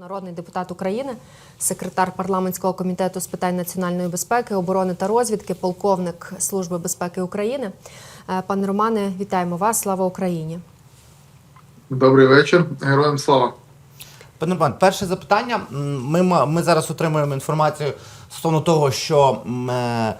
Народний депутат України, секретар парламентського комітету з питань національної безпеки, оборони та розвідки, полковник Служби безпеки України. Е, Пане Романе, вітаємо вас! Слава Україні! Добрий вечір, героям слава. Пане пан, перше запитання. Ми, ма- ми зараз отримуємо інформацію стосовно того, що е,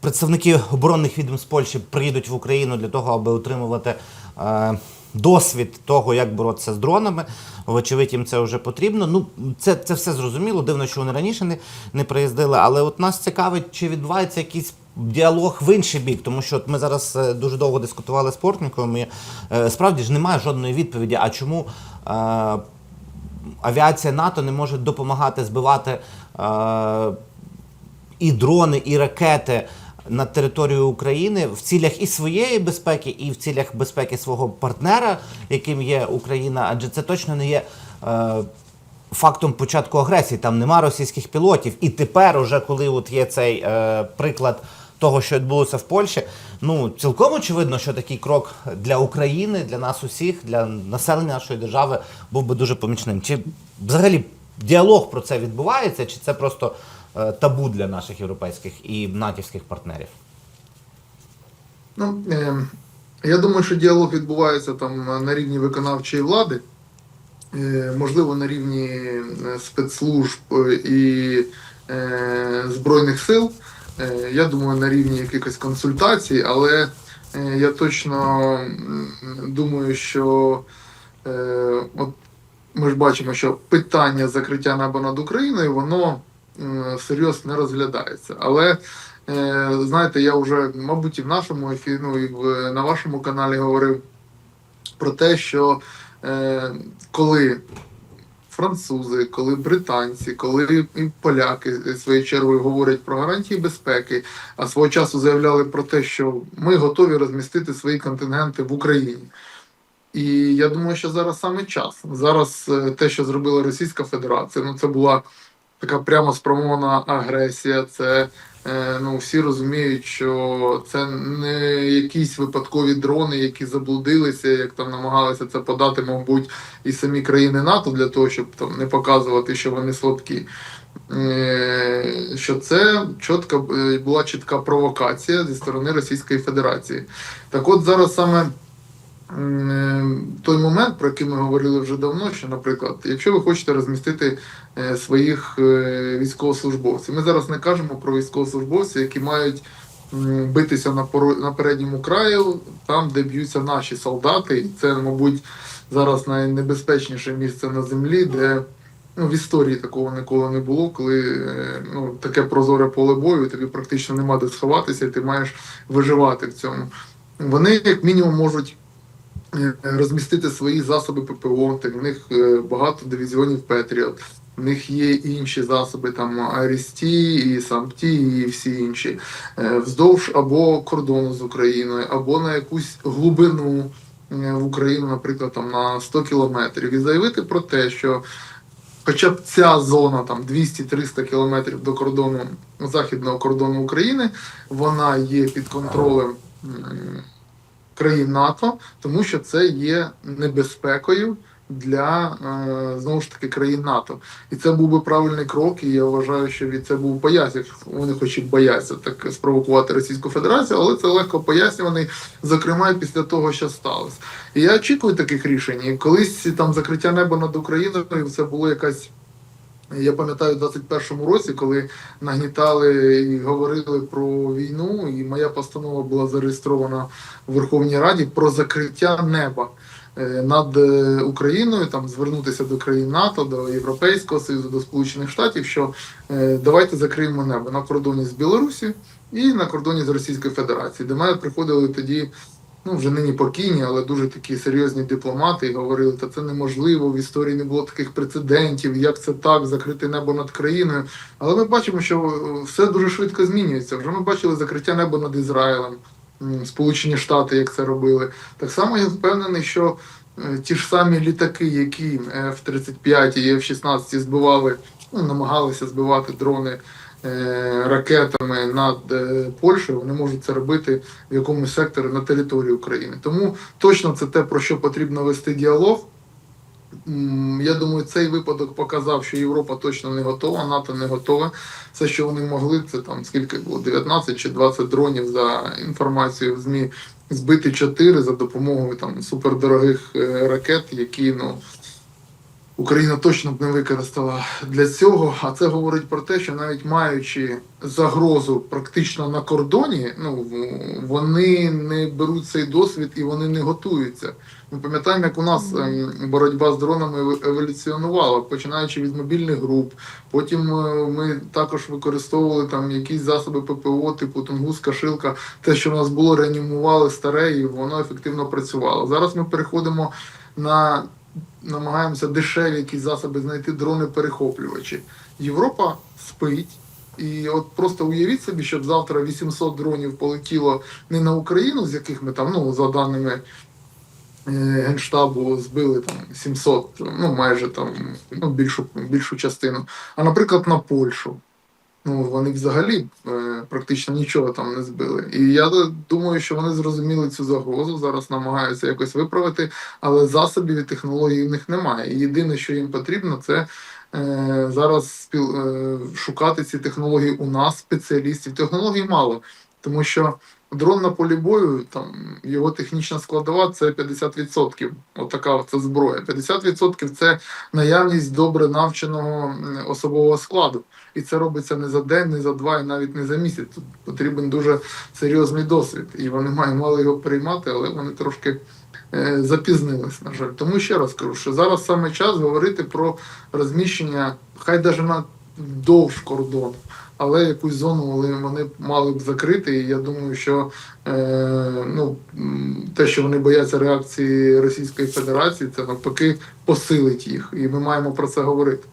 представники оборонних відомств Польщі приїдуть в Україну для того, аби отримувати е, досвід того, як боротися з дронами. Вочевидь, їм це вже потрібно. Ну, це, це все зрозуміло. Дивно, що вони раніше не, не приїздили. Але от нас цікавить, чи відбувається якийсь діалог в інший бік, тому що от ми зараз е, дуже довго дискутували з Портніковим. І, е, справді ж немає жодної відповіді. А чому? Е, авіація НАТО не може допомагати збивати е, і дрони, і ракети на територію України в цілях і своєї безпеки, і в цілях безпеки свого партнера, яким є Україна, адже це точно не є. Е, Фактом початку агресії там нема російських пілотів, і тепер, уже коли от є цей е, приклад того, що відбулося в Польщі, ну цілком очевидно, що такий крок для України, для нас усіх, для населення нашої держави був би дуже помічним. Чи взагалі діалог про це відбувається, чи це просто табу для наших європейських і натівських партнерів? Ну, е, я думаю, що діалог відбувається там на рівні виконавчої влади, е, можливо, на рівні е, спецслужб е, і е, Збройних сил. Е, я думаю, на рівні якихось консультацій, але е, я точно думаю, що е, от ми ж бачимо, що питання закриття неба над Україною, воно всерйоз не розглядається. Але Е, Знаєте, я вже, мабуть, і в нашому ефірі, ну і на вашому каналі говорив про те, що е, коли французи, коли британці, коли і поляки е, своєю чергою говорять про гарантії безпеки, а свого часу заявляли про те, що ми готові розмістити свої контингенти в Україні. І я думаю, що зараз саме час. Зараз е, те, що зробила Російська Федерація, ну це була така прямо спрямована агресія. Це е, ну всі розуміють, що це не якісь випадкові дрони, які заблудилися, як там намагалися це подати, мабуть, і самі країни НАТО для того, щоб там не показувати, що вони слабкі. Е, Що це чітка е, була чітка провокація зі сторони Російської Федерації. Так от зараз саме той момент, про який ми говорили вже давно, що, наприклад, якщо ви хочете розмістити е, своїх е, військовослужбовців, ми зараз не кажемо про військовослужбовців, які мають битися на на передньому краю, там, де б'ються наші солдати, і це, мабуть, зараз найнебезпечніше місце на землі, де ну, в історії такого ніколи не було, коли е, ну, таке прозоре поле бою, тобі практично нема де сховатися, і ти маєш виживати в цьому. Вони, як мінімум, можуть розмістити свої засоби ППО, так в них е, багато дивізіонів Петріот. В них є інші засоби, там Арісті, і Самті, і всі інші, Е, вздовж або кордону з Україною, або на якусь глибину е, в Україну, наприклад, там на 100 кілометрів, і заявити про те, що хоча б ця зона там 200-300 кілометрів до кордону західного кордону України, вона є під контролем країн НАТО, тому що це є небезпекою для е, знову ж таки країн НАТО. І це був би правильний крок, і я вважаю, що від це був пояснювач. Вони хоч і бояться так спровокувати Російську Федерацію, але це легко пояснюваний, зокрема після того, що сталося. І я очікую таких рішень. І колись там закриття неба над Україною це було якась. Я пам'ятаю, у 21-му році, коли нагнітали і говорили про війну, і моя постанова була зареєстрована в Верховній Раді про закриття неба е, над е, Україною, там звернутися до країн НАТО, до Європейського Союзу, до Сполучених Штатів, що е, давайте закриємо небо на кордоні з Білорусі і на кордоні з Російською Федерацією, до мене приходили тоді. Ну, вже нині покійні, але дуже такі серйозні дипломати і говорили, та це неможливо, в історії не було таких прецедентів, як це так, закрити небо над країною. Але ми бачимо, що е, все дуже швидко змінюється. Вже ми бачили закриття неба над Ізраїлем, Сполучені Штати, як це робили. Так само я впевнений, що е, ті ж самі літаки, які F-35 і F-16 збивали, ну, намагалися збивати дрони ракетами над е, Польщею, вони можуть це робити в якомусь секторі на території України. Тому точно це те, про що потрібно вести діалог. я думаю, цей випадок показав, що Європа точно не готова, НАТО не готове. Все, що вони могли, це там скільки було 19 чи 20 дронів за інформацією в ЗМІ, збити 4 за допомогою там супердорогих е, ракет, які ну. Україна точно б не використала для цього. А це говорить про те, що навіть маючи загрозу практично на кордоні, ну вони не беруть цей досвід і вони не готуються. Ми пам'ятаємо, як у нас ем, боротьба з дронами еволюціонувала, починаючи від мобільних груп. Потім е, ми також використовували там якісь засоби ППО, типу Тунгуска, Шилка. Те, що в нас було, реанімували старе, і воно ефективно працювало. Зараз ми переходимо на намагаємося дешеві якісь засоби знайти дрони-перехоплювачі. Європа спить. І от просто уявіть собі, щоб завтра 800 дронів полетіло не на Україну, з яких ми там, ну, за даними е, Генштабу, збили там 700, ну майже там ну, більшу, більшу частину, а наприклад, на Польщу. Ну, вони взагалі е, практично нічого там не збили. І я думаю, що вони зрозуміли цю загрозу, зараз намагаються якось виправити, але засобів і технологій в них немає. І єдине, що їм потрібно, це е, зараз спіл, е, шукати ці технології у нас, спеціалістів. Технологій мало, тому що дрон на полі бою, там його технічна складова це 50%. Отака це зброя. 50% це наявність добре навченого особового складу. І це робиться не за день, не за два, і навіть не за місяць. Тут потрібен дуже серйозний досвід. І вони мають мали його приймати, але вони трошки е, запізнились, на жаль. Тому ще раз кажу, що зараз саме час говорити про розміщення, хай навіть на вдовж кордону, але якусь зону вони, вони мали б закрити. І я думаю, що е, ну, те, що вони бояться реакції Російської Федерації, це навпаки посилить їх. І ми маємо про це говорити.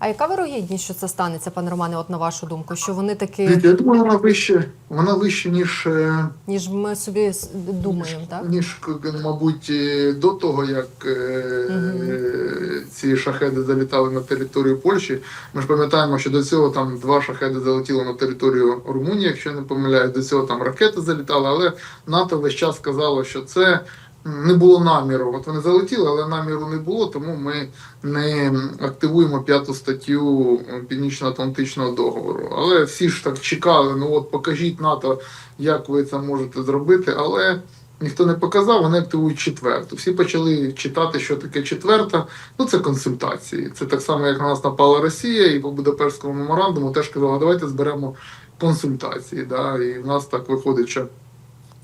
А яка вирогідність, що це станеться, пане Романе, от на вашу думку? Що вони таки, Я думаю, вона вище, вона вище, ніж, е, ніж ми собі думаємо, так? ніж мабуть, е, до того, як е, ці шахеди залітали на територію Польщі. Ми ж пам'ятаємо, що до цього там два шахеди залетіли на територію Румунії, якщо я не помиляюсь, до цього там ракети залітали, але НАТО весь час сказало, що це. Не було наміру. От вони залетіли, але наміру не було, тому ми не активуємо п'яту статтю Північно-Атлантичного договору. Але всі ж так чекали. Ну от покажіть НАТО, як ви це можете зробити. Але ніхто не показав, вони активують четверту. Всі почали читати, що таке четверта. Ну це консультації. Це так само, як на нас напала Росія, і по Будапештському меморандуму теж казали, давайте зберемо консультації. Да? І в нас так виходить, що.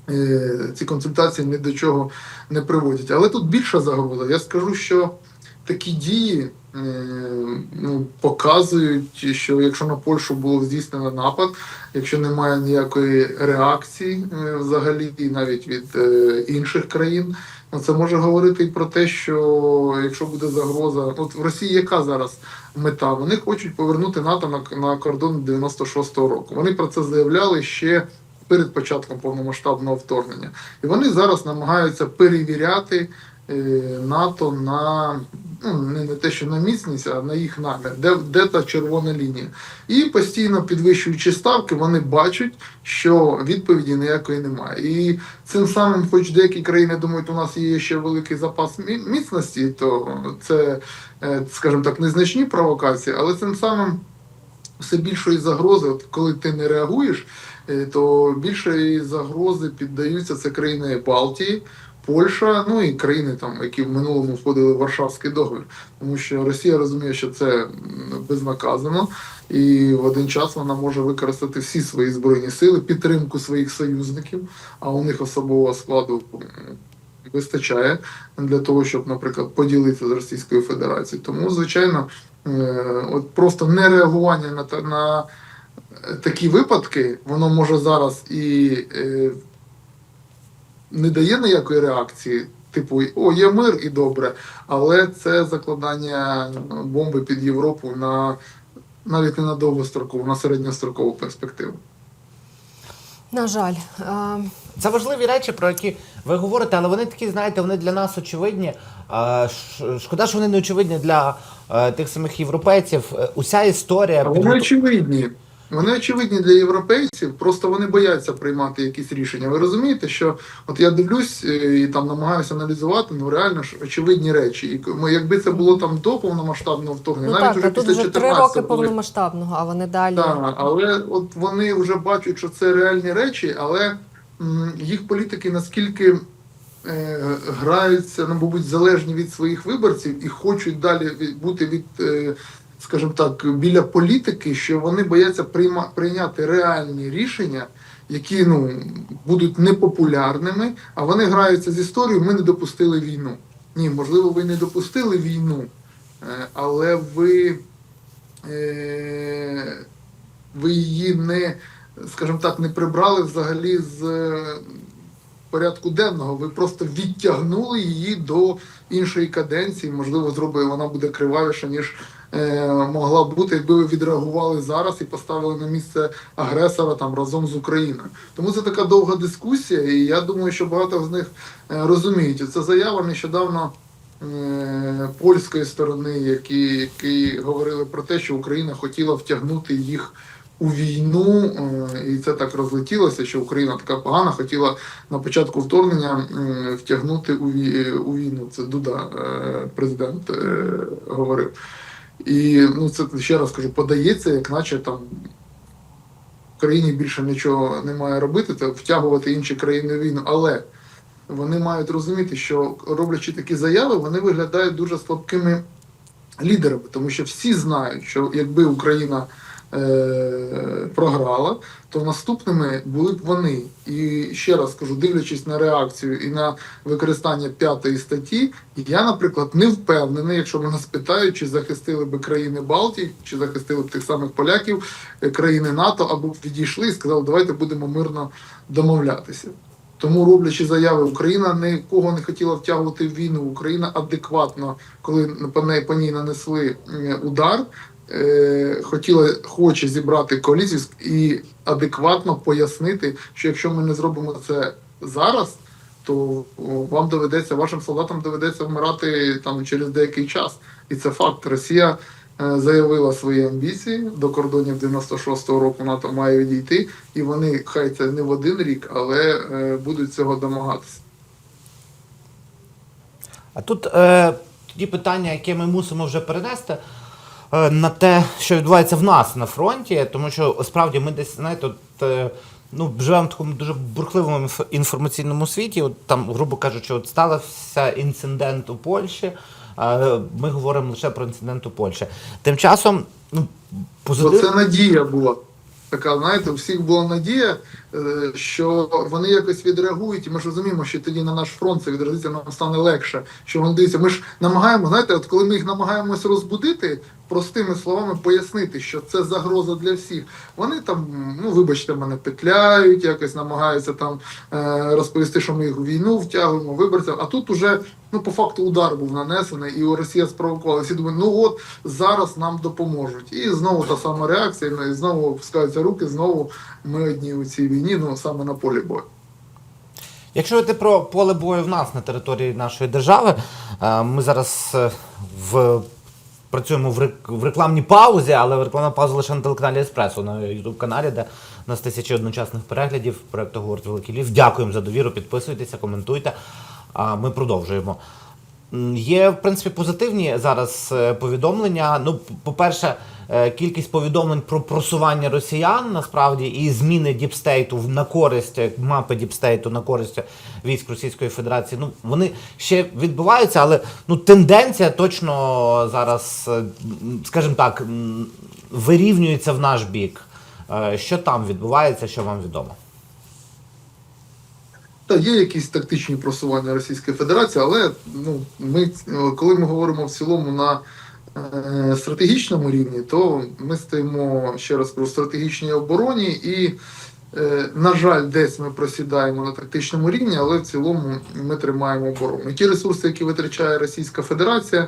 Е, Ці консультації ні до чого не приводять. Але тут більша загроза. Я скажу, що такі дії е, ну, показують, що якщо на Польщу було здійснено напад, якщо немає ніякої реакції е, взагалі, і навіть від інших країн, ну це може говорити і про те, що якщо буде загроза, от в Росії яка зараз мета? Вони хочуть повернути НАТО на, на кордон 96-го року. Вони про це заявляли ще. Перед початком повномасштабного вторгнення, і вони зараз намагаються перевіряти е, НАТО на ну не, те, що на міцність, а на їх намір, де, де та червона лінія. І постійно підвищуючи ставки, вони бачать, що відповіді ніякої немає. І цим самим, хоч деякі країни думають, у нас є ще великий запас міцності, то це, е, скажімо так, незначні провокації, але цим самим все більшої загрози, от коли ти не реагуєш, то більшої загрози піддаються це країни Балтії. Польща, ну і країни, там, які в минулому входили в Варшавський договір, тому що Росія розуміє, що це безнаказано, і в один час вона може використати всі свої збройні сили, підтримку своїх союзників, а у них особового складу вистачає для того, щоб, наприклад, поділитися з Російською Федерацією. Тому, звичайно, е, от просто нереагування на та- на е, такі випадки, воно може зараз і е, не дає ніякої реакції. Типу, о, є мир і добре, але це закладання бомби під Європу на навіть не на довгострокову, на середньострокову перспективу. На жаль, а, Це важливі речі, про які ви говорите, але вони такі, знаєте, вони для нас очевидні. Шкода, що вони не очевидні для е, тих самих європейців. Е, Уся історія А вони підготов- очевидні. Вони очевидні для європейців, просто вони бояться приймати якісь рішення. Ви розумієте, що от я дивлюсь е, і там намагаюся аналізувати, ну реально ж очевидні речі. І ну, якби це було там до повномасштабного вторгнення, Ну навіть так, уже тут після вже три 14 роки повномасштабного, а вони далі. так, але от вони вже бачать, що це реальні речі, але м, їх політики наскільки е, граються, ну, мабуть, залежні від своїх виборців і хочуть далі бути від, е, скажімо так, біля політики, що вони бояться прийма, прийняти реальні рішення. Які ну будуть непопулярними, а вони граються з історією. Ми не допустили війну. Ні, можливо, ви не допустили війну, е, але ви е, ви її не, скажімо так, не прибрали взагалі з е, порядку денного. Ви просто відтягнули її до іншої каденції. Можливо, зробили вона буде кривавіша, ніж могла бути, якби ви відреагували зараз і поставили на місце агресора там разом з Україною. Тому це така довга дискусія, і я думаю, що багато з них е, розуміють. Це заява нещодавно е, польської сторони, які, які говорили про те, що Україна хотіла втягнути їх у війну, е, і це так розлетілося, що Україна така погана хотіла на початку вторгнення втягнути у, війну. Це Дуда, е, президент, е, говорив. І ну це ще раз кажу, подається, як наче там в країні більше нічого немає робити, то втягувати інші країни в війну. Але вони мають розуміти, що роблячи такі заяви, вони виглядають дуже слабкими лідерами, тому що всі знають, що якби Україна програла, то наступними були б вони. І ще раз кажу, дивлячись на реакцію і на використання п'ятої статті, я, наприклад, не впевнений, якщо мене спитають, чи захистили би країни Балтії, чи захистили б тих самих поляків, е, країни НАТО, або б відійшли і сказали, давайте будемо мирно домовлятися. Тому роблячи заяви, Україна нікого не хотіла втягувати в війну. Україна адекватно, коли по ній нанесли е, удар, е, хотіла хоче зібрати коаліцію і адекватно пояснити, що якщо ми не зробимо це зараз, то вам доведеться, вашим солдатам доведеться вмирати там через деякий час. І це факт. Росія е, заявила свої амбіції до кордонів 96-го року НАТО має відійти, і вони хай це не в один рік, але е, будуть цього домагатися. А тут е, тоді питання, яке ми мусимо вже перенести на те, що відбувається в нас на фронті, тому що справді ми десь, знаєте, от, е, ну, живемо в такому дуже бурхливому інф- інформаційному світі. От там, грубо кажучи, от стався інцидент у Польщі. е, Ми говоримо лише про інцидент у Польщі. Тим часом, ну, позитив... це надія була. Така, знаєте, у всіх була надія, е, що вони якось відреагують, і ми ж розуміємо, що тоді на наш фронт це відразиться, нам стане легше. Що вони дивляться, ми ж намагаємо, знаєте, от коли ми їх намагаємось розбудити, простими словами пояснити, що це загроза для всіх. Вони там, ну вибачте, мене петляють, якось намагаються там е, розповісти, що ми їх у війну втягуємо виборцям. А тут уже ну по факту удар був нанесений, і Росія спровокувала. Всі думають, ну от зараз нам допоможуть. І знову та сама реакція, ну, і знову впускаються руки, знову ми одні у цій війні, ну саме на полі бою. Якщо йти про поле бою в нас на території нашої держави, е, ми зараз е, в. Працюємо в, рек- в рекламній паузі, але рекламна пауза лише на телеканалі Еспресо на youtube каналі, де у нас тисячі одночасних переглядів проекту Говорить Великий Лів. Дякуємо за довіру, підписуйтеся, коментуйте. А ми продовжуємо. Є, в принципі, позитивні зараз е, повідомлення. Ну, по-перше, кількість повідомлень про просування росіян насправді і зміни діпстейту на користь е, мапи діпстейту на користь військ Російської Федерації. Ну вони ще відбуваються, але ну тенденція точно зараз, е, скажімо так, вирівнюється в наш бік. Е, Що там відбувається, що вам відомо? Та є якісь тактичні просування Російської Федерації, але ну ми е, коли ми говоримо в цілому на е, стратегічному рівні, то ми стоїмо ще раз в стратегічній обороні, і е, на жаль, десь ми просідаємо на тактичному рівні, але в цілому ми тримаємо оборону. Ті ресурси, які витрачає Російська Федерація,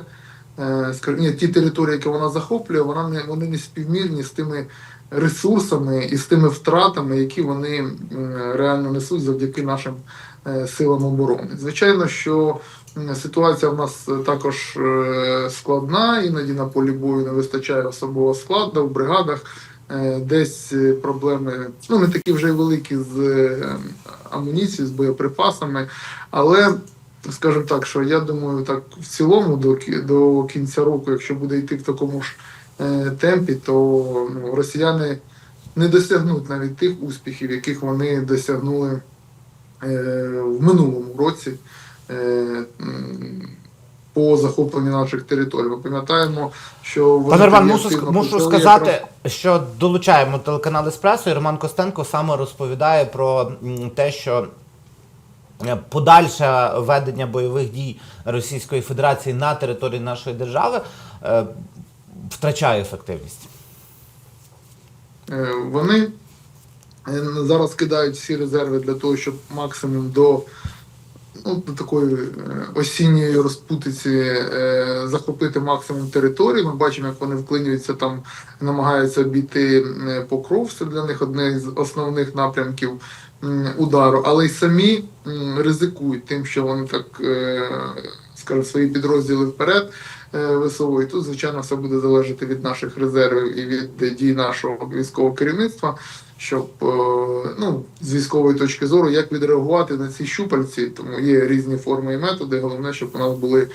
е, ні, ті території, які вона захоплює, вона не вони не співмірні з тими ресурсами і з тими втратами, які вони реально несуть завдяки нашим е, силам оборони. Звичайно, що ситуація в нас також е, складна, іноді на полі бою не вистачає особового складу в бригадах. Е, Десь е, проблеми ну не такі вже й великі з е, амуніцією, з боєприпасами, але скажімо так, що я думаю, так в цілому до, до кінця року, якщо буде йти в такому ж е, темпі, то ну, росіяни не досягнуть навіть тих успіхів, яких вони досягнули е, в минулому році. Е, по захопленню наших територій. Ми пам'ятаємо, що вони Пане Роман, мушу, мушу сказати, якраз- що долучаємо телеканал Еспресо, і Роман Костенко саме розповідає про те, що е, подальше ведення бойових дій Російської Федерації на території нашої держави е, втрачає ефективність. Вони зараз кидають всі резерви для того, щоб максимум до, ну, до такої е, осінньої розпутиці е, захопити максимум території. Ми бачимо, як вони вклинюються там, намагаються обійти покров. Це для них одне з основних напрямків удару, але й самі ризикують тим, що вони так е, скажімо, свої підрозділи вперед висовують. Тут, звичайно, все буде залежати від наших резервів і від дій нашого військового керівництва, щоб е, ну, з військової точки зору, як відреагувати на ці щупальці, тому є різні форми і методи. Головне, щоб у нас були.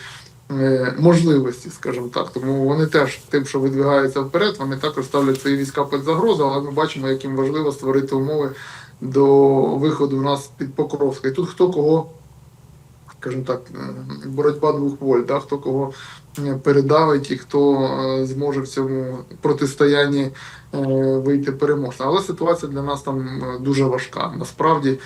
е, Можливості, скажімо так, тому вони теж тим, що видвигаються вперед, вони також ставлять свої війська під загрозу, але ми бачимо, як їм важливо створити умови до виходу у нас під Покровська. І тут хто кого скажімо так, е, боротьба двох воль, да? хто кого передавить і хто е, зможе в цьому протистоянні е, вийти переможцем. Але ситуація для нас там е, дуже важка, насправді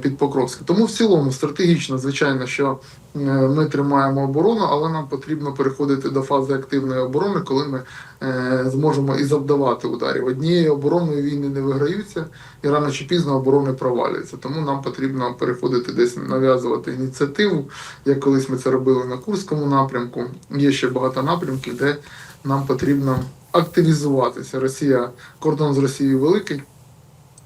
під Покровськом. Тому в цілому стратегічно, звичайно, що ми тримаємо оборону, але нам потрібно переходити до фази активної оборони, коли ми зможемо і завдавати ударів. Однією обороною війни не виграються, і рано чи пізно оборони провалюються. Тому нам потрібно переходити десь нав'язувати ініціативу. Як колись ми це робили на Курському напрямку. Є ще багато напрямків, де нам потрібно активізуватися. Росія, кордон з Росією великий,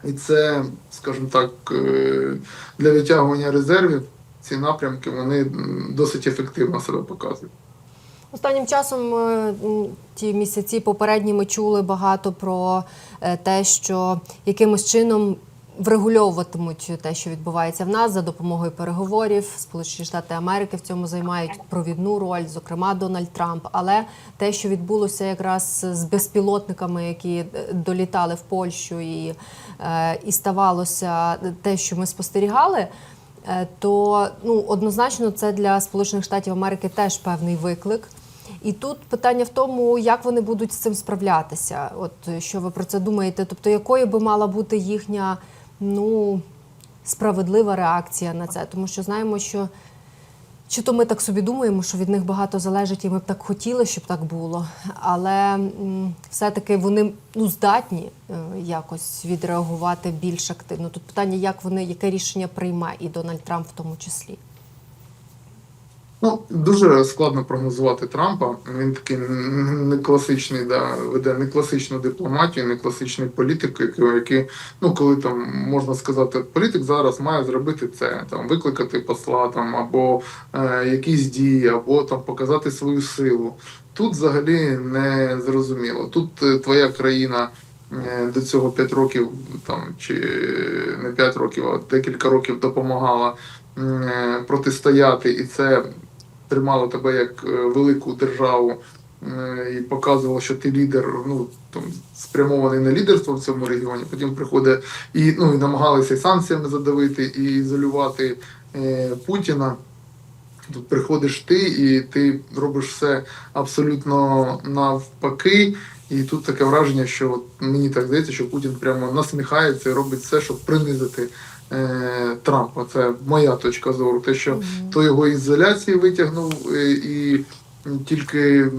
і це, скажімо так, е, для витягування резервів ці напрямки вони досить ефективно себе показують. Останнім часом е, ті місяці попередні ми чули багато про е, те, що якимось чином врегульовуватимуть те, що відбувається в нас за допомогою переговорів. Сполучені Штати Америки в цьому займають провідну роль, зокрема Дональд Трамп. Але те, що відбулося якраз з безпілотниками, які е, долітали в Польщу, і, е, і ставалося те, що ми спостерігали. Е, то ну однозначно це для Сполучених Штатів Америки теж певний виклик. І тут питання в тому, як вони будуть з цим справлятися. От що ви про це думаєте? Тобто, якою би мала бути їхня ну справедлива реакція на це? Тому що знаємо, що чи то ми так собі думаємо, що від них багато залежить, і ми б так хотіли, щоб так було. Але все-таки вони ну, здатні е, якось відреагувати більш активно. Тут питання, як вони, яке рішення прийме, і Дональд Трамп в тому числі. Ну, дуже складно прогнозувати Трампа. Він такий не класичний, да, веде не класичну дипломатію, не класичний політик, який, ну коли там можна сказати, політик зараз має зробити це, там викликати посла там або е, якісь дії, або там показати свою силу. Тут взагалі не зрозуміло. Тут е, твоя країна. е, До цього 5 років там чи не 5 років, а декілька років допомагала е, протистояти, і це тримало тебе як е, велику державу е, і показувало, що ти лідер, ну там спрямований на лідерство в цьому регіоні. Потім приходить і ну і намагалися і санкціями задавити, і ізолювати е, Путіна. Тут приходиш ти, і ти робиш все абсолютно навпаки. І тут таке враження, що мені так здається, що Путін прямо насміхається і робить все, щоб принизити Трампа. Це моя точка зору. Те, що то його ізоляції витягнув е, і тільки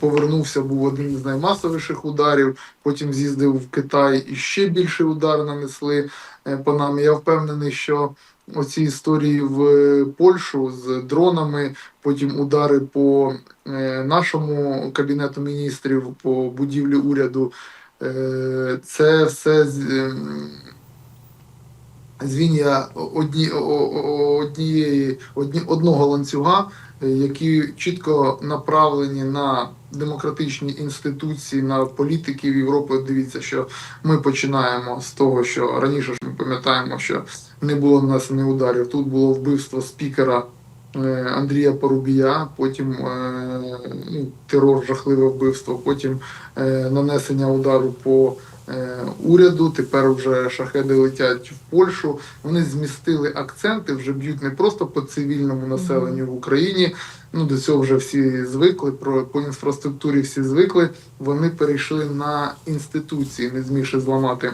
повернувся, був один з наймасовіших ударів. Потім з'їздив в Китай і ще більший удар нанесли е, по нам. Я впевнений, що оці історії в е, Польщу з дронами, потім удари по е, нашому кабінету міністрів, по будівлі уряду. е, Це все ем, звіння одні, однієї, одні, одного ланцюга, е, які чітко направлені на демократичні інституції, на політиків Європи. Дивіться, що ми починаємо з того, що раніше ж ми пам'ятаємо, що не було нанесено ударів. Тут було вбивство спікера. е, Андрія Порубія, потім е, ну, терор, жахливе вбивство, потім нанесення удару по уряду. Тепер вже шахеди летять в Польщу. Вони змістили акценти, вже б'ють не просто по цивільному населенню в Україні. Ну до цього вже всі звикли. Про по інфраструктурі всі звикли. Вони перейшли на інституції, не змігши зламати.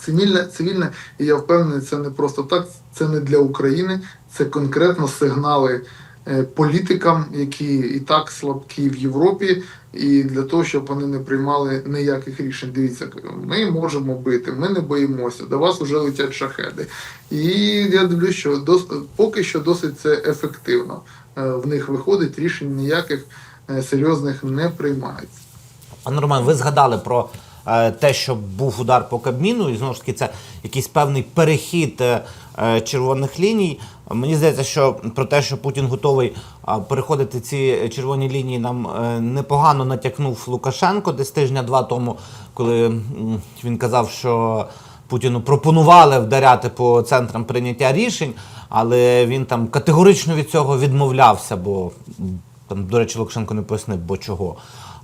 Цивільне, цивільне, і я впевнений, це не просто так, це не для України, це конкретно сигнали е, політикам, які і так слабкі в Європі, і для того, щоб вони не приймали ніяких рішень. Дивіться, ми можемо бити, ми не боїмося. До вас вже летять шахеди. І я дивлюсь, що дос, поки що досить це ефективно. Е, В них виходить рішень ніяких е, серйозних не приймається. Пане Роман, ви згадали про е, те, що був удар по Кабміну, і знову ж таки це якийсь певний перехід е, е, червоних ліній. Мені здається, що про те, що Путін готовий переходити ці червоні лінії, нам е, непогано натякнув Лукашенко десь тижня-два тому, коли він казав, що Путіну пропонували вдаряти по центрам прийняття рішень, але він там категорично від цього відмовлявся, бо там, до речі, Лукашенко не пояснив, бо чого.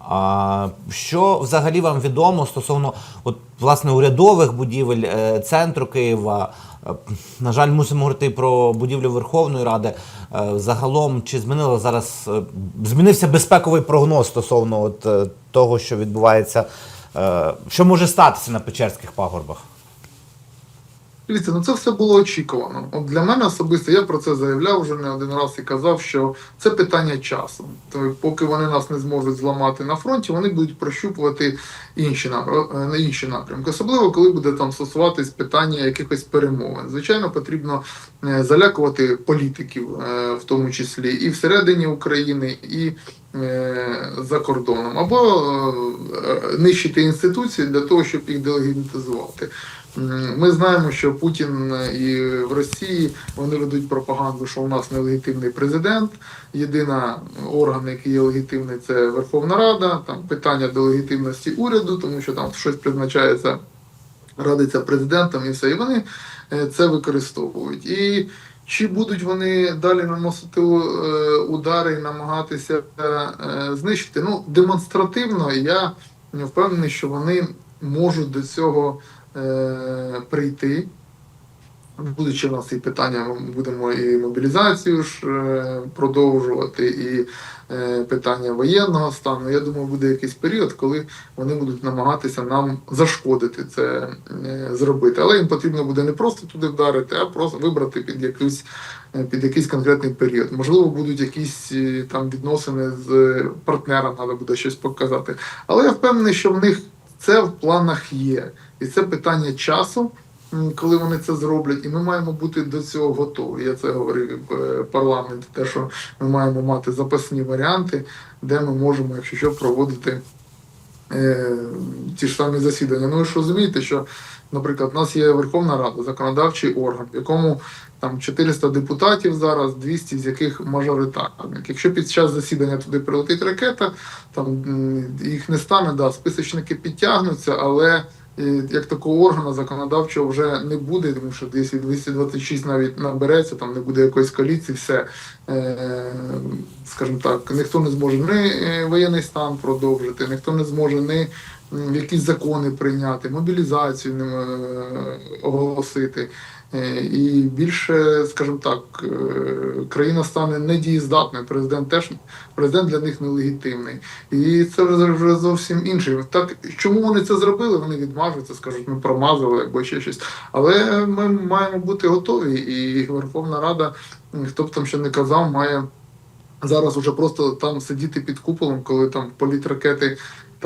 А, що взагалі вам відомо стосовно от, власне урядових будівель е, центру Києва? На жаль, мусимо говорити про будівлю Верховної Ради. Е, Загалом, чи змінило зараз е, змінився безпековий прогноз стосовно от, е, того, що відбувається, що може статися на Печерських пагорбах? Дивіться, ну це все було очікувано. От для мене особисто я про це заявляв вже не один раз і казав, що це питання часу. То поки вони нас не зможуть зламати на фронті, вони будуть прощупувати інші напрямки, на інші напрямки. Особливо коли буде там стосуватись питання якихось перемовин. Звичайно, потрібно е, залякувати політиків, е, в тому числі і всередині України, і е, за кордоном, або е, нищити інституції для того, щоб їх делегітимізувати. Ми знаємо, що Путін і в Росії вони ведуть пропаганду, що у нас нелегітимний президент. Єдина орган, який є легітимний, це Верховна Рада. Там питання до легітимності уряду, тому що там щось призначається, радиться президентом і все. І вони е, це використовують. І чи будуть вони далі наносити е, удари і намагатися е, знищити? Ну, демонстративно я впевнений, що вони можуть до цього е, прийти. Будучи у нас і питання, ми будемо і мобілізацію ж продовжувати, і питання воєнного стану. Я думаю, буде якийсь період, коли вони будуть намагатися нам зашкодити це е, зробити. Але їм потрібно буде не просто туди вдарити, а просто вибрати під якийсь, е, під якийсь конкретний період. Можливо, будуть якісь е, там відносини з партнером, треба буде щось показати. Але я впевнений, що в них це в планах є. І це питання часу, коли вони це зроблять, і ми маємо бути до цього готові. Я це говорив е, парламенті, те, що ми маємо мати запасні варіанти, де ми можемо, якщо що, проводити е, ті ж самі засідання. Ну ви ж розумієте, що, наприклад, у нас є Верховна Рада, законодавчий орган, в якому там 400 депутатів зараз, 200 з яких мажоритарник. Якщо під час засідання туди прилетить ракета, там їх не стане, да, списочники підтягнуться, але як такого органу законодавчого вже не буде, тому що десь 226 навіть набереться, там не буде якоїсь коаліції, все, е, скажімо так, ніхто не зможе ні е, воєнний стан продовжити, ніхто не зможе ні якісь закони прийняти, мобілізацію не, е, оголосити. Е, І більше, скажімо так, е, країна стане недієздатною. Президент теж президент для них нелегітимний. І це вже зовсім інше. Так чому вони це зробили? Вони відмажуться, скажуть, ми промазали або ще щось. Але ми маємо бути готові, і Верховна Рада, хто б там ще не казав, має зараз уже просто там сидіти під куполом, коли там політ ракети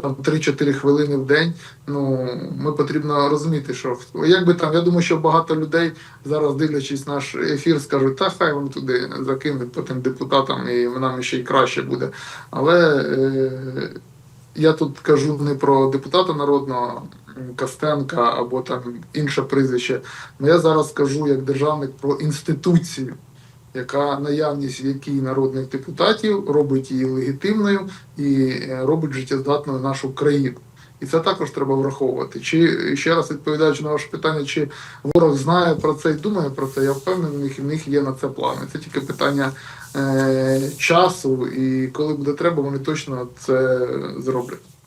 там 3-4 хвилини в день. Ну ми потрібно розуміти, що як би там, я думаю, що багато людей зараз, дивлячись наш ефір, скажуть, та хай вони туди закинуть по тим депутатам, і нам ще й краще буде. Але е, я тут кажу не про депутата народного Костенка або там інше прізвище. Ну я зараз скажу як державник про інституцію, яка наявність в якій народних депутатів робить її легітимною і е, робить життєздатною нашу країну. І це також треба враховувати. Чи ще раз відповідаючи на ваше питання, чи ворог знає про це і думає про це, я впевнений, в них, є на це плани. Це тільки питання е, часу, і коли буде треба, вони точно це зроблять.